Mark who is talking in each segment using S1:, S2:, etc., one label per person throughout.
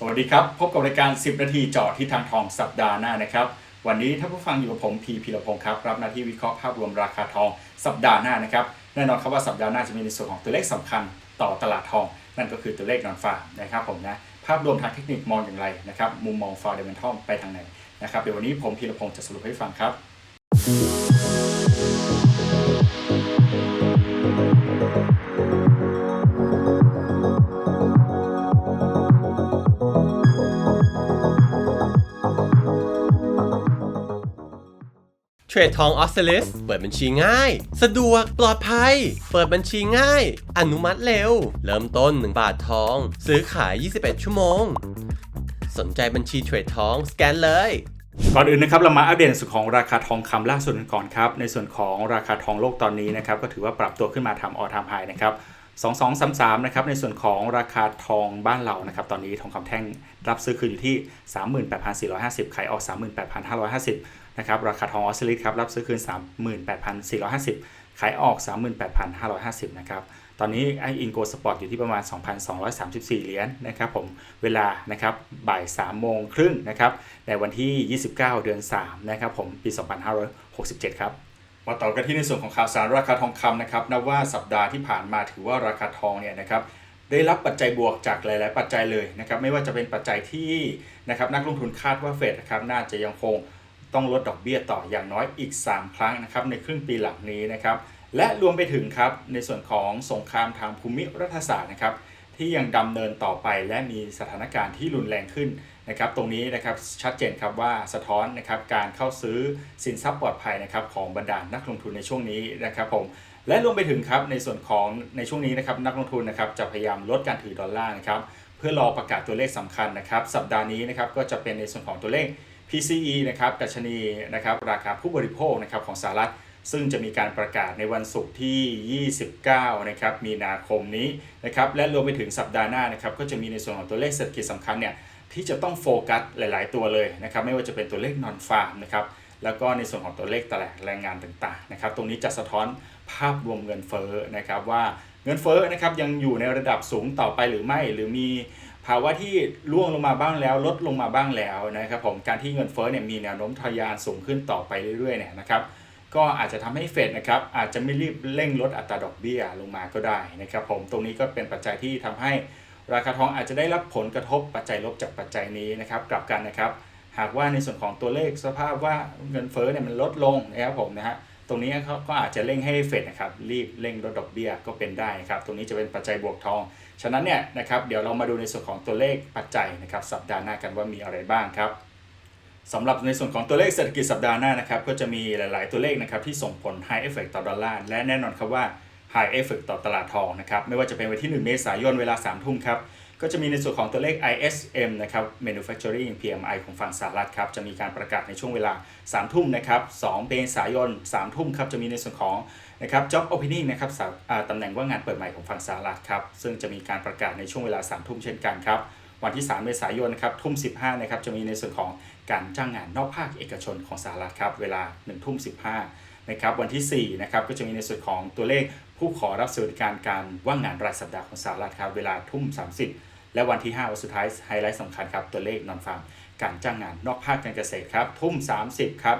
S1: สวัสดีครับ พบกับรายการ 10 นาทีเจาะที่ทางทองสัปดาห์หน้านะครับ วันนี้ถ้าผู้ฟังอยู่กับผมพีพีรพงศ์ครับ รับหน้าที่วิเคราะห์ภาพรวมราคาทองสัปดาห์หน้านะครับแน่นอนครับว่าสัปดาห์หน้าจะมีในส่วนของตัวเลขสำคัญต่อตลาดทอง นั่นก็คือตัวเลขนอนฟานะครับผมนะภาพรวมทางเทคนิคมองอย่างไรนะครับมุมมองฟาร์เดเมนทัลไปทางไหนนะครับเดี๋ยววันนี้ผมพีรพงศ์จะสรุปให้ฟังครับ
S2: รดทองออสเตรลิสเปิดบัญชีง่าย สะดวกปลอดภัย เปิดบัญชีง่าย อนุมัติเร็ว เริ่มต้น 1 บาททอง ซื้อขาย 21 ชั่วโมง สนใจบัญชีเทรดทองสแกนเลย
S1: ก่อนอื่นนะครับเรามาอัปเดตส่วนของราคาทองคำล่าสุดกันก่อนครับในส่วนของราคาทองโลกตอนนี้นะครับก็ถือว่าปรับตัวขึ้นมาทำออทามไฮนะครับ2233นะครับในส่วนของราคาทองบ้านเรานะครับตอนนี้ทองคำแท่งรับซื้อคืนอยู่ที่ 38,450 ขายออก 38,550 นะครับราคาทองออสเตรเลียครับรับซื้อคืน 38,450 ขายออก 38,550 นะครับตอนนี้ไออินโกสปอร์ตอยู่ที่ประมาณ 2,234 เหรียญนะครับผมเวลานะครับบ่าย 3 โมงครึ่งนะครับในวันที่ 29 เดือน 3 นะครับผมปี 2567 ครับมาต่อกันที่ในส่วนของข่าวสารราคาทองคำนะครับนับว่าสัปดาห์ที่ผ่านมาถือว่าราคาทองเนี่ยนะครับได้รับปัจจัยบวกจากหลาย ๆ ปัจจัยเลยนะครับไม่ว่าจะเป็นปัจจัยที่นะครับนักลงทุนคาดว่าเฟดนะครับน่าจะยังคง ต้องลดดอกเบี้ยต่ออย่างน้อยอีก 3 ครั้งนะครับในครึ่งปีหลังนี้นะครับและรวมไปถึงครับในส่วนของสงครามทางภูมิรัฐศาสตร์นะครับที่ยังดำเนินต่อไปและมีสถานการณ์ที่รุนแรงขึ้นนะครับตรงนี้นะครับชัดเจนครับว่าสะท้อนนะครับการเข้าซื้อสินทรัพย์ปลอดภัยนะครับของบรรดานักลงทุนในช่วงนี้นะครับผมและรวมไปถึงครับในส่วนของในช่วงนี้นะครับนักลงทุนนะครับจะพยายามลดการถือดอลลาร์นะครับเพื่อรอประกาศตัวเลขสำคัญนะครับสัปดาห์นี้นะครับก็จะเป็นในส่วนของตัวเลข PCE นะครับดัชนีนะครับราคาผู้บริโภคนะครับของสหรัฐ ซึ่งจะมีการประกาศในวันศุกร์ที่ 29 นะครับ มีนาคมนี้นะครับ และรวมไปถึงสัปดาห์หน้านะครับ ก็จะมีในส่วนของตัวเลขเศรษฐกิจสำคัญเนี่ยที่จะต้องโฟกัสหลาย ๆ ตัวเลยนะครับ ไม่ว่าจะเป็นตัวเลขนอนฟาร์มนะครับ แล้วก็ในส่วนของตัวเลขตลาดแรงงานต่าง ๆ นะครับ ตรงนี้จะสะท้อนภาพรวมเงินเฟ้อนะครับว่าเงินเฟ้อนะครับยังอยู่ในระดับสูงต่อไปหรือไม่หรือมี ภาวะที่ร่วงลงมาบ้างแล้ว ลดลงมาบ้างแล้วนะครับผมการที่เงินเฟ้อเนี่ยมีแนวโน้มทะยานสูงขึ้นต่อไปเรื่อยๆเนี่ยนะครับก็อาจจะทำให้เฟดนะครับอาจจะไม่รีบเร่งลดอัตราดอกเบี้ยลงมาก็ได้นะครับผมตรงนี้ก็เป็นปัจจัยที่ทำให้ราคาทองอาจจะได้รับผลกระทบปัจจัยลบจากปัจจัยนี้นะครับกลับกันนะครับ หากว่าในส่วนของตัวเลขสภาพว่าเงินเฟ้อเนี่ยมันลดลงนะครับผมนะฮะตรงนี้เขาก็อาจจะเร่งให้เฟดนะครับรีบเร่งลดดอกเบี้ยก็เป็นได้ครับตรงนี้จะเป็นปัจจัยบวกทอง ฉะนั้นเนี่ยนะครับเดี๋ยวเรามาดูในส่วนของตัวเลขปัจจัยนะครับสัปดาห์หน้ากันว่ามีอะไรบ้างครับสำหรับในส่วนของตัวเลขเศรษฐกิจสัปดาห์หน้านะครับก็จะมีหลาย ๆ ตัวเลขนะครับที่ส่งผล high effect ต่อดอลลาร์และแน่นอนครับว่า high effect ต่อตลาดทองนะครับไม่ว่าจะเป็นวันที่ 1 เมษายนเวลา 3 ทุ่มครับก็จะมีในส่วนของตัวเลข ISM นะครับ manufacturing PMI ของฝั่งสหรัฐครับ จะมีการประกาศในช่วงเวลา 3 ทุ่มนะครับ 2 เมษายน 3 ทุ่มครับ จะมีในส่วนของ นะครับ job opening นะครับตำแหน่งว่างงานเปิดใหม่ของฝั่งสหรัฐครับ ซึ่งจะมีการประกาศในช่วงเวลา 3 ทุ่มเช่นกันครับ วันที่ 3 เมษายนนะครับทุ่ม 15 นะครับ จะมีในส่วนของการจ้างงานนอกภาคเอกชนของสหรัฐครับ เวลา 1 ทุ่ม 15 นะครับ วันที่ 4 นะครับ ก็จะมีในส่วนของตัวเลขผู้ขอรับสวัสดิการการว่างงานรายสัปดาห์ของสหรัฐครับ เวลาทุ่ม 30 และวันที่ 5 วันสุดท้ายไฮไลท์สำคัญครับ ตัวเลขนอนฟาร์มการจ้างงานนอกภาคการเกษตรครับ ทุ่ม 30 ครับ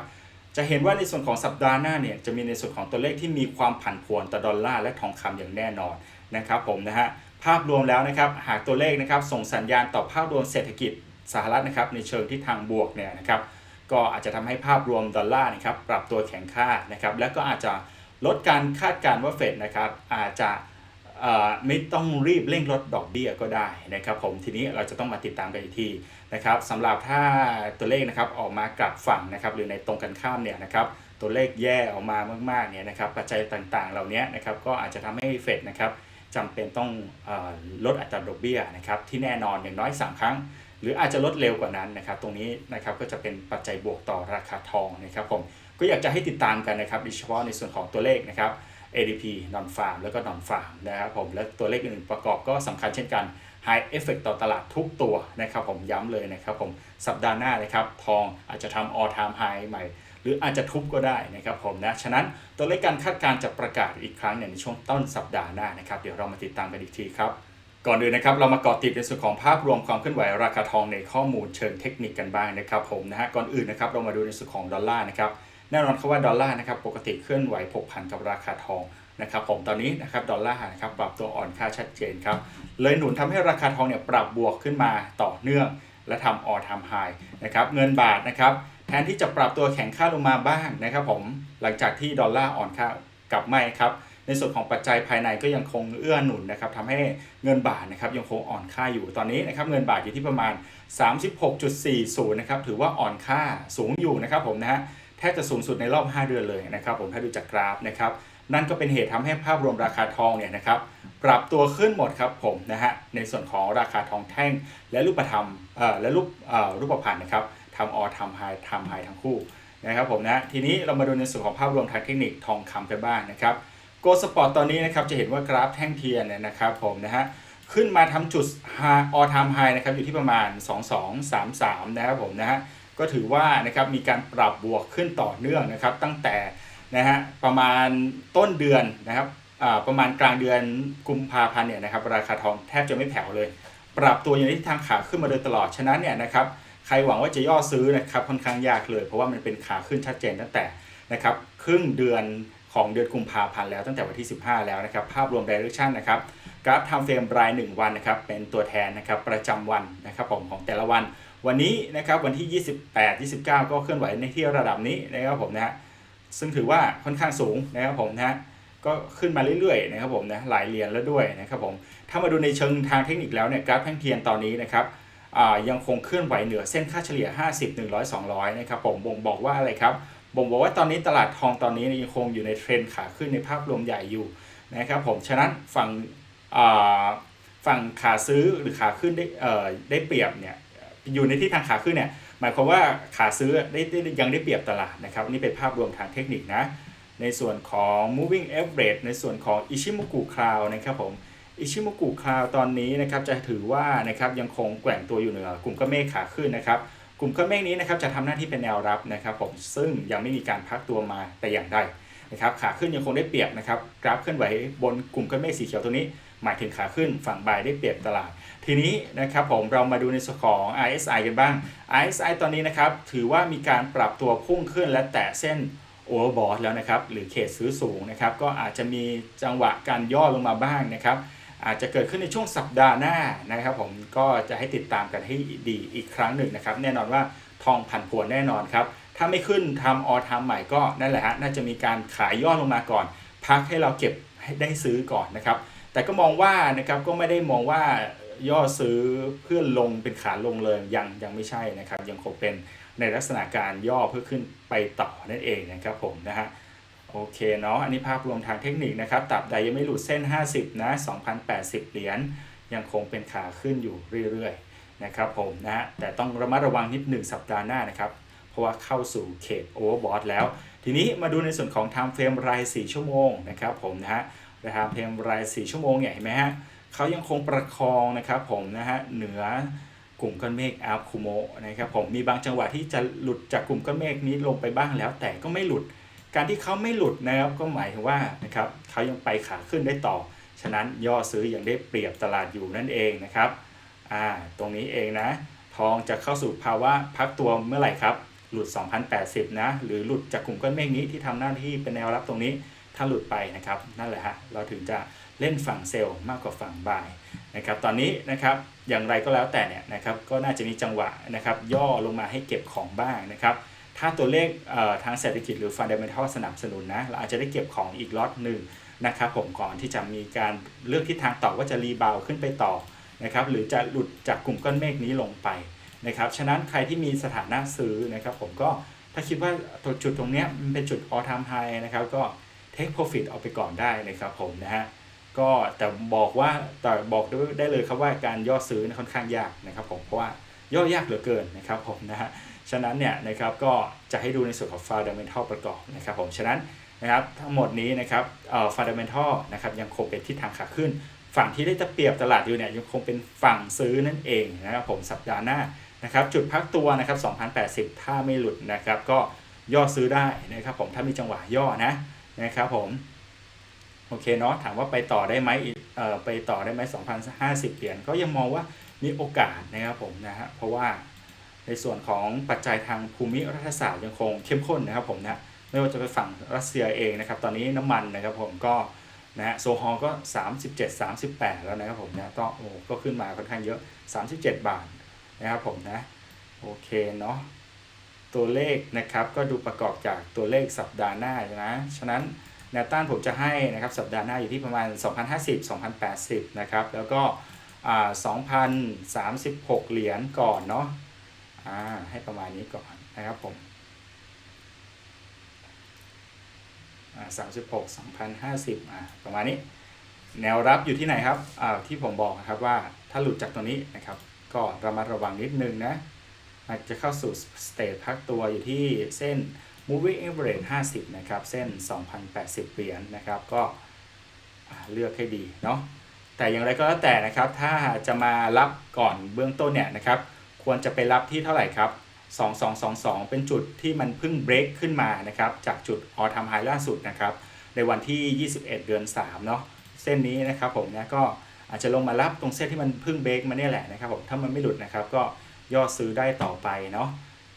S1: จะเห็นว่าในส่วนของสัปดาห์หน้าเนี่ยจะมีในส่วนของตัวเลขที่มีความผันผวนต่อดอลลาร์และทองคำอย่างแน่นอนนะครับผมนะฮะภาพรวมแล้วนะครับหากตัวเลขนะครับส่งสัญญาณต่อภาพรวมเศรษฐกิจสหรัฐนะครับในเชิงที่ทางบวกเนี่ยนะครับก็อาจจะทำให้ภาพรวมดอลลาร์นะครับปรับตัวแข็งค่านะครับและก็อาจจะลดการคาดการณ์ว่าเฟดนะครับอาจจะเอ่อไม่ต้องรีบเร่งลดดอกเบี้ยก็ได้นะครับผมทีนี้เราจะต้องมาติดตามกันอีกที นะครับสำหรับถ้าตัวเลขนะครับออกมากลับฝั่งนะครับหรือในตรงกันข้ามเนี่ยนะครับตัวเลขแย่ออกมามากๆเนี่ยนะครับปัจจัยต่างๆ เหล่านี้นะครับก็อาจจะทำให้เฟดนะครับจำเป็นต้องอลดอัตราดอกเบี้ยนะครับที่แน่นอนอย่างน้อย 3 ครั้ง หรืออาจจะลดเร็วกว่านั้นนะครับตรงนี้นะครับก็จะเป็นปัจจัยบวกต่อราคาทองนะครับผมก็อยากจะให้ติดตามกันนะครับโดยเฉพาะในส่วนของตัวเลขนะครับ ADP non farm แล้วก็ non farm นะครับผมและตัวเลขอื่นประกอบก็สำคัญเช่นกัน High Effect ต่อตลาดทุกตัวนะครับผมย้ำเลยนะครับผมสัปดาห์หน้านะครับทองอาจจะทำ all time high ใหม่ หรืออาจจะทุบก็ได้นะครับผมนะฉะนั้นตัวเลขการคาดการณ์จะประกาศอีกครั้งในช่วงต้นสัปดาห์หน้านะครับเดี๋ยวเรามาติดตามกันอีกทีครับก่อนอื่นนะครับเรามาเกาะติดในส่วนของภาพรวมความเคลื่อนไหวราคาทองในข้อมูลเชิงเทคนิคกันบ้างนะครับผมนะฮะก่อนอื่นนะครับเรามาดูในส่วนของดอลลาร์นะครับแน่นอนครับว่าดอลลาร์นะครับปกติเคลื่อนไหวผกผันกับราคาทอง นะครับผมตอนนี้นะครับดอลลาร์นะครับปรับตัวอ่อนค่าชัดเจนครับเลยหนุนทำให้ราคาทองเนี่ยปรับบวกขึ้นมาต่อเนื่อง และทำออทามไฮนะครับเงินบาทนะครับแทนที่จะปรับตัวแข็งค่าลงมาบ้างนะครับผมหลังจากที่ดอลลาร์อ่อนค่ากลับไม่ครับในส่วนของปัจจัยภายในก็ยังคงเอื้อหนุนนะครับทำให้เงินบาทนะครับยังคงอ่อนค่าอยู่ตอนนี้นะครับเงินบาทอยู่ที่ประมาณ 36.40นะครับถือว่าอ่อนค่าสูงอยู่นะครับผมนะฮะแทบจะสูงสุดในรอบ 5 เดือนเลยนะครับผมถ้าดูจากกราฟนะครับ นั่นก็เป็นเหตุทำให้ภาพรวมราคาทองเนี่ยนะครับปรับตัวขึ้นหมดครับผมนะฮะในส่วนของราคาทองแท่งและรูปธรรมเอ่อและรูปเอ่อรูปพรรณนะครับทำออทำไฮทำไฮทั้งคู่นะครับผมนะทีนี้เรามาดูในส่วนของภาพรวมทางเทคนิคทองคำกันบ้างนะครับโกลสปอร์ตตอนนี้นะครับจะเห็นว่ากราฟแท่งเทียนเนี่ยนะครับผมนะฮะขึ้นมาทำจุด high all time high นะครับอยู่ที่ประมาณ 2233 นะครับผมนะฮะก็ถือว่านะครับมีการปรับบวกขึ้นต่อเนื่องนะครับตั้งแต่ นะฮะประมาณต้นเดือนนะครับประมาณกลางเดือนกุมภาพันธ์เนี่ยนะครับราคาทองแทบจะไม่แผ่วเลย ปรับตัวอยู่ในทิศทางขาขึ้นมาโดยตลอดฉะนั้นเนี่ยนะครับใครหวังว่าจะย่อซื้อนะครับค่อนข้างยากเลย เพราะว่ามันเป็นขาขึ้นชัดเจนตั้งแต่นะครับครึ่งเดือนของเดือนกุมภาพันธ์แล้วตั้งแต่วันที่ 15 แล้วนะครับภาพรวม direction นะครับกราฟ time frame ราย 1 วันนะครับเป็นตัวแทนนะครับประจำวันนะครับผมของแต่ละวัน วันนี้นะครับวันที่ 28 29 ก็เคลื่อนไหวในที่ระดับนี้นะครับผมนะฮะ ซึ่งถือว่าค่อนข้างสูงนะครับผมนะก็ขึ้นมาเรื่อยๆนะครับผมนะหลายเหรียญแล้วด้วยนะครับผมถ้ามาดูในเชิงทางเทคนิคแล้วเนี่ยกราฟแท่งเทียนตอนนี้นะครับอ่ายังคงเคลื่อนไหวเหนือเส้นค่าเฉลี่ย 50 100 200นะครับผมบ่งบอกว่าอะไรครับบ่งบอกว่าตอนนี้ตลาดทองตอนนี้ยังคงอยู่ในเทรนขาขึ้นในภาพรวมใหญ่อยู่นะครับผมฉะนั้นฝั่งอ่าฝั่งขาซื้อหรือขาขึ้นได้เอ่อได้เปรียบเนี่ยอยู่ในที่ทางขาขึ้นเนี่ย หมายความว่าขาซื้อได้ได้ยังได้เปรียบตลาดนะครับนี่เป็นภาพรวมทางเทคนิคนะ ในส่วนของ moving average ในส่วนของ Ichimoku Cloud นะครับผม Ichimoku Cloud ตอนนี้นะครับจะถือว่านะครับยังคงแกว่งตัวอยู่เหนือกลุ่มก้อนเมฆขาขึ้นนะครับกลุ่มก้อนเมฆนี้นะครับจะทำหน้าที่เป็นแนวรับนะครับผมซึ่งยังไม่มีการพักตัวมาแต่อย่างใดนะครับขาขึ้นยังคงได้เปรียบนะครับกราฟเคลื่อนไหวบนกลุ่มก้อนเมฆสีเขียวตัวนี้ หมายถึงขาขึ้นฝั่งบายได้เปรียบตลาด ทีนี้นะครับผมเรามาดูในส่วนของ RSI กันบ้าง RSI ตอนนี้นะครับถือว่ามีการปรับตัวพุ่งขึ้นและแตะเส้น overbought แล้วนะครับหรือเขตซื้อสูงนะครับก็อาจจะมีจังหวะการย่อลงมาบ้างนะครับอาจจะเกิดขึ้นในช่วงสัปดาห์หน้านะครับ ผมก็จะให้ติดตามกันให้ดีอีกครั้งหนึ่งนะครับ แน่นอนว่าทองผันผวนแน่นอนครับ ถ้าไม่ขึ้นทำออทามใหม่ก็นั่นแหละฮะน่าจะมีการขายย่อลงมาก่อน พักให้เราเก็บให้ได้ซื้อก่อนนะครับ แต่ก็มองว่านะครับก็ไม่ได้มองว่า ย่อซื้อเพื่อลงเป็นขาลงเลยยังยังไม่ใช่นะครับยังคงเป็นในลักษณะการย่อเพื่อขึ้นไปต่อนั่นเองนะครับผมนะฮะโอเคเนาะอันนี้ภาพรวมทางเทคนิคนะครับตราบใดยังไม่หลุดเส้น 50 นะ2,080 เหรียญยังคงเป็นขาขึ้นอยู่เรื่อยๆนะครับผมนะฮะแต่ต้องระมัดระวังนิดหนึ่งสัปดาห์หน้านะครับ เพราะว่าเข้าสู่เขตโอเวอร์บอทแล้ว ทีนี้มาดูในส่วนของ time frame ราย 4 ชั่วโมงนะครับผมนะฮะ time frame ราย 4 ชั่วโมงเนี่ยเห็นไหมฮะ เขายังคงประคองนะครับผมนะฮะเหนือกลุ่มก้อนเมฆอัลคูโมนะครับผมมีบางจังหวะที่จะหลุดจากกลุ่มก้อนเมฆนี้ลงไปบ้างแล้ว แต่ก็ไม่หลุด การที่เขาไม่หลุดนะครับก็หมายถึงว่านะครับเขายังไปขาขึ้นได้ต่อ ฉะนั้นย่อซื้อยังได้เปรียบตลาดอยู่นั่นเองนะครับอ่าตรงนี้เองนะทองจะเข้าสู่ภาวะพักตัวเมื่อไหร่ครับ หลุด 2,080 นะ หรือหลุดจากกลุ่มก้อนเมฆนี้ที่ทำหน้าที่เป็นแนวรับตรงนี้ ถ้าหลุดไปนะครับ นั่นแหละฮะ เราถึงจะ เล่นฝั่งเซลล์มากกว่าฝั่งบายนะครับตอนนี้นะครับอย่างไรก็แล้วแต่เนี่ยนะครับก็น่าจะมีจังหวะนะครับย่อลงมาให้เก็บของบ้างนะครับถ้าตัวเลขเทางเศรษฐกิจหรือ fundamental สนับสนุนนะเราอาจจะได้เก็บของอีกล็อตหนึ่งนะครับผมก่อนที่จะมีการเลือกทิศทางต่อว่าจะรีบาวขึ้นไปต่อนะครับหรือจะหลุดจากกลุ่มก้อนเมฆนี้ลงไปนะครับฉะนั้นใครที่มีสถานะซื้อนะครับผมก็ถ้าคิดว่าตัวจุดตรงเนี้ยมันเป็นจุด all time high นะครับก็ take profit เอาไปก่อนได้นะครับผมนะฮะ ก็แต่บอกว่าแต่บอกได้เลยครับว่าการย่อซื้อค่อนข้างยากนะครับผมเพราะว่าย่อยากเหลือเกินนะครับผมนะฮะฉะนั้นเนี่ยนะครับก็จะให้ดูในส่วนของ fundamental ประกอบนะครับผมฉะนั้นนะครับทั้งหมดนี้นะครับเอ่อ fundamental นะครับยังคงเป็นทิศทางขาขึ้น ฝั่งที่ได้จะเปรียบตลาดอยู่เนี่ยยังคงเป็นฝั่งซื้อนั่นเองนะครับผมสัปดาห์หน้านะครับจุดพักตัวนะครับ2,080 ถ้าไม่หลุดนะครับก็ย่อซื้อได้นะครับผมถ้ามีจังหวะย่อนะนะครับผม โอเคเนาะถามว่าไปต่อได้ไหมอีกเอ่อไปต่อได้ไหม2,050 เหรียญก็ยังมองว่ามีโอกาสนะครับผมนะฮะเพราะว่าในส่วนของปัจจัยทางภูมิรัฐศาสตร์ยังคงเข้มข้นนะครับผมนะไม่ว่าจะไปฝั่งรัสเซียเองนะครับ ตอนนี้น้ำมันนะครับผมก็นะฮะโซฮอลก็ 37 38 แล้วนะครับผมนะก็โอ้ก็ขึ้นมาค่อนข้างเยอะ 37 บาทนะครับผมนะโอเคเนาะตัวเลขนะครับก็ดูประกอบจากตัวเลขสัปดาห์หน้านะ ฉะนั้น แนวต้านผมจะให้นะครับสัปดาห์หน้าอยู่ที่ประมาณ 2,050 2,080 นะครับ แล้วก็ 2,036 เหรียญก่อนเนาะให้ประมาณนี้ก่อนนะครับผมอ่า36 2,050อ่าประมาณนี้ แนวรับอยู่ที่ไหนครับอ่าที่ผมบอกนะครับว่าถ้าหลุดจากตัวนี้นะครับ ก็ระมัดระวังนิดนึงนะอาจจะเข้าสู่สเตจพักตัวอยู่ที่เส้น moving average 50 นะครับ เส้น 2,080 เหรียญนะครับ ก็เลือกให้ดีเนาะ แต่อย่างไรก็แล้วแต่นะครับ ถ้าจะมารับก่อนเบื้องต้นเนี่ยนะครับ ควรจะไปรับที่เท่าไหร่ครับ 2222 เป็นจุดที่มันเพิ่งเบรกขึ้นมานะครับ จากจุดออท m มไฮล่าสุดนะครับ ในวันที่ 21 เดือน 3 เนาะ เส้นนี้นะครับผมนะก็อาจจะลงมารับตรงเส้นที่มันเพิ่งเบรกมาเนี่ยแหละนะครับผม ถ้ามันไม่หลุดนะครับ ก็ย่อซื้อได้ต่อไปเนาะ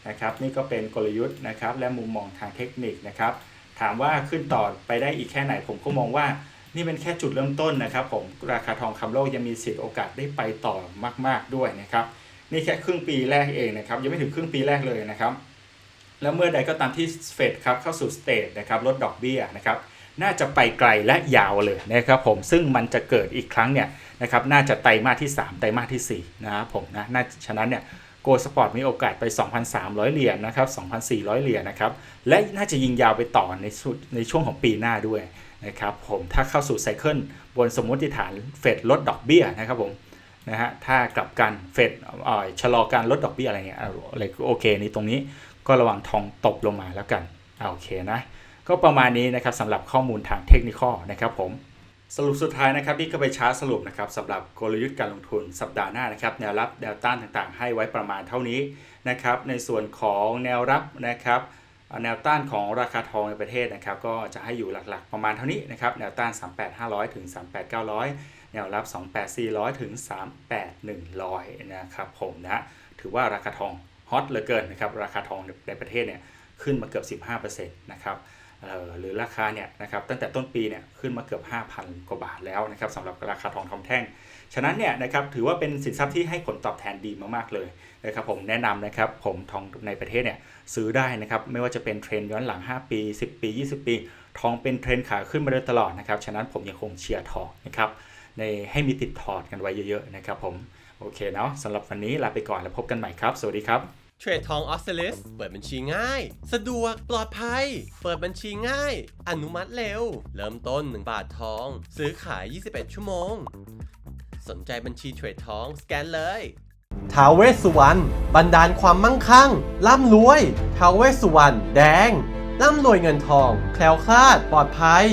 S1: นะครับนี่ก็เป็นกลยุทธ์นะครับและมุมมองทางเทคนิคนะครับถามว่าขึ้นต่อไปได้อีกแค่ไหนผมก็มองว่านี่เป็นแค่จุดเริ่มต้นนะครับผมราคาทองคำโลกยังมีสิทธิ์โอกาสได้ไปต่อมาก ๆด้วยนะครับนี่แค่ครึ่งปีแรกเองนะครับยังไม่ถึงครึ่งปีแรกเลยนะครับแล้วเมื่อใดก็ตามที่เฟดครับเข้าสู่สเตจนะครับลดดอกเบี้ยนะครับน่าจะไปไกลและยาวเลยนะครับผมซึ่งมันจะเกิดอีกครั้งเนี่ยนะครับน่าจะไตรมาสที่ 3 ไตรมาสทีสี่4นะครับผมนะน่าฉะนั้นเนี่ย โกลสปอร์ตมีโอกาสไป 2,300 เหรียญนะครับ 2,400 เหรียญนะครับ และน่าจะยิงยาวไปต่อในชุดในช่วงของปีหน้าด้วยนะครับผม ถ้าเข้าสู่ไซเคิลบนสมมติฐานเฟดลดดอกเบี้ยนะครับผมนะฮะ ถ้ากลับกันเฟดอ่อชะลอการลดดอกเบี้ยอะไรเงี้ยอะไรโอเคนี่ตรงนี้ก็ระวังทองตกลงมาแล้วกันอ่าโอเคนะ ก็ประมาณนี้นะครับสำหรับข้อมูลทางเทคนิคนะครับผม สรุปสุดท้ายนะครับนี่ก็ไปชาร์ตสรุปนะครับสำหรับกลยุทธ์การลงทุนสัปดาห์หน้านะครับแนวรับแนวต้านต่างๆ ให้ไว้ประมาณเท่านี้นะครับในส่วนของแนวรับนะครับแนวต้านของราคาทองในประเทศนะครับก็จะให้อยู่หลักๆ ประมาณเท่านี้นะครับแนวต้าน 38500 ถึง 38900 แนวรับ 28400 ถึง 38100 นะครับผมนะถือว่าราคาทองฮอตเหลือเกินนะครับราคาทองในประเทศเนี่ยขึ้นมาเกือบ 15%นะครับ หรือราคาเนี่ยนะครับตั้งแต่ต้นปีเนี่ยขึ้นมาเกือบ 5,000 กว่าบาทแล้วนะครับสำหรับราคาทองคำแท่ง ฉะนั้นเนี่ยนะครับถือว่าเป็นสินทรัพย์ที่ให้ผลตอบแทนดีมากๆเลยนะครับผมแนะนำนะครับผมทองในประเทศเนี่ยซื้อได้นะครับไม่ว่าจะเป็นเทรนย้อนหลัง 5 ปี 10 ปี 20 ปี ทองเป็นเทรนขาขึ้นมาโดยตลอดนะครับฉะนั้นผมยังคงเชียร์ทองนะครับในให้มีติดถอดกันไว้เยอะๆนะครับผมโอเคเนาะสำหรับวันนี้ลาไปก่อนแล้วพบกันใหม่ครับ สวัสดีครับ
S2: เทรดทองออสเตรลิสเปิดบัญชีง่าย สะดวกปลอดภัย เปิดบัญชีง่าย อนุมัติเร็ว เริ่มต้น 1 บาททอง ซื้อขาย 21 ชั่วโมง สนใจบัญชีเทรดทองสแกนเลยท้าวเวสสุวรรณบันดาลความมั่งคั่ง ร่ำรวยท้าวเวสสุวรรณแดง ร่ำรวยเงินทอง แคล้วคลาด ปลอดภัย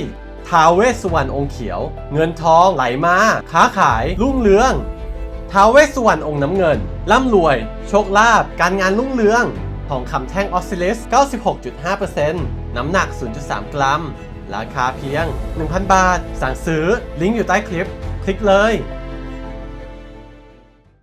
S2: ท้าวเวสสุวรรณองค์เขียว เงินทองไหลมา ค้าขายรุ่งเรืองท้าวเวสสุวรรณองค์น้ำเงิน ร่ำรวย โชคลาภการงานรุ่งเรืองทองคำแท่งออสซิลิส 96.5%น้ำหนัก 0.3 กรัม ราคาเพียง 1,000 บาท สั่งซื้อ ลิงก์อยู่ใต้คลิป คลิกเลย